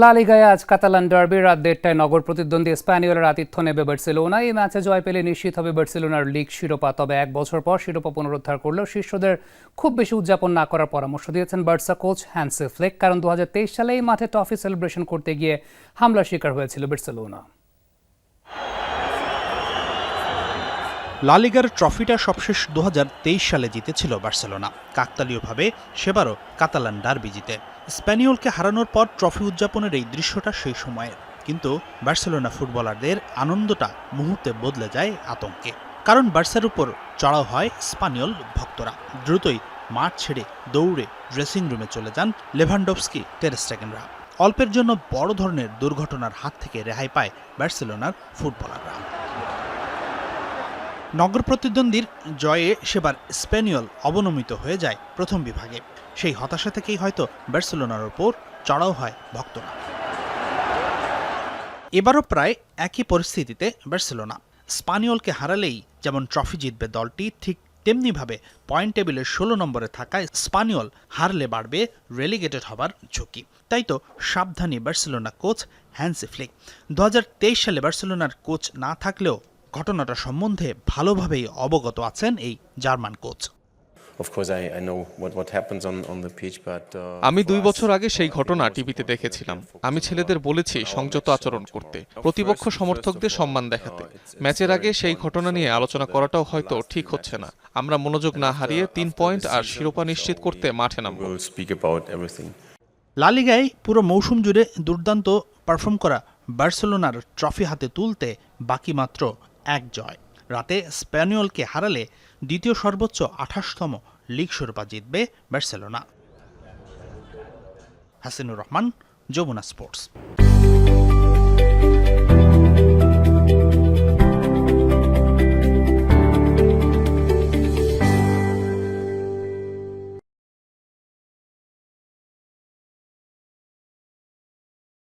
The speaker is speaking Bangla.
লা লিগায় আজ কাতালান ডার্বি রাত দেড়টায় নগর প্রতিদ্বন্দ্বী স্প্যানিওলের আতিথ্য নেবে বার্সেলোনা। এই ম্যাচে জয় পেলে নিশ্চিত হবে বার্সেলোনার লিগ শিরোপা। তবে এক বছর পর শিরোপা পুনরুদ্ধার করলেও শিষ্যদের খুব বেশি উদযাপন না করার পরামর্শ দিয়েছেন বার্সা কোচ হ্যান্সে ফ্লেক। কারণ দু সালে এই মাঠে ট্রফি সেলিব্রেশন করতে গিয়ে হামলার শিকার হয়েছিল বার্সেলোনা। লালিগার ট্রফিটা সবশেষ দু হাজার তেইশ সালে জিতেছিল বার্সেলোনা। কাকতালীয়ভাবে সেবারও কাতালান ডার্বি জিতে। স্প্যানিওলকে হারানোর পর ট্রফি উদযাপনের এই দৃশ্যটা সেই সময়ের। কিন্তু বার্সেলোনা ফুটবলারদের আনন্দটা মুহূর্তে বদলে যায় আতঙ্কে। কারণ বার্সার উপর চড়াও হয় স্পানিয়ল ভক্তরা। দ্রুতই মাঠ ছেড়ে দৌড়ে ড্রেসিং রুমে চলে যান লেভানডভস্কি টেরেস্টেকেনরা অল্পের জন্য বড় ধরনের দুর্ঘটনার হাত থেকে রেহাই পায় বার্সেলোনার ফুটবলাররা। নগর প্রতিদ্বন্দ্বীর জয়ে সেবার স্পেনিয়ল অবনমিত হয়ে যায় প্রথম বিভাগে। সেই হতাশা থেকেই হয়তো বার্সেলোনার ওপর চড়াও হয় ভক্তরা। এবারও প্রায় একই পরিস্থিতিতে বার্সেলোনা। স্পানিয়লকে হারালেই যেমন ট্রফি জিতবে দলটি, ঠিক তেমনিভাবে পয়েন্ট টেবিলের ষোলো নম্বরে থাকায় স্পানিয়ল হারলে বাড়বে রেলিগেটেড হবার ঝুঁকি। তাই তো সাবধানী বার্সেলোনা কোচ হ্যান্সি ফ্লিক। দু হাজার তেইশ সালে বার্সেলোনার কোচ না থাকলেও ঘটনাটা সম্বন্ধে ভালোভাবেই অবগত আছেন এই জার্মান কোচ। Uh, আমি দুই বছর আগে সেই ঘটনা টিভিতে দেখেছিলাম। আমি ছেলেদের বলেছি সংযত আচরণ করতে। প্রতিপক্ষ সমর্থকদের সম্মান দেখাতে। ম্যাচের আগে সেই ঘটনা নিয়ে আলোচনা করাটাও হয়তো ঠিক হচ্ছে না। আমরা মনোযোগ না হারিয়ে তিন পয়েন্ট আর শিরোপা নিশ্চিত করতে মাঠে নামব. লালিগায় পুরো মৌসুম জুড়ে দুর্দান্ত পারফর্ম করা বার্সেলোনার ট্রফি হাতে তুলতে বাকি মাত্র এক জয়। রাতে স্প্যানিয়লকে হারালে দ্বিতীয় সর্বোচ্চ আঠাশতম লীগ শিরোপা জিতবে বার্সেলোনা। হাসিনুর রহমান, যমুনা স্পোর্টস।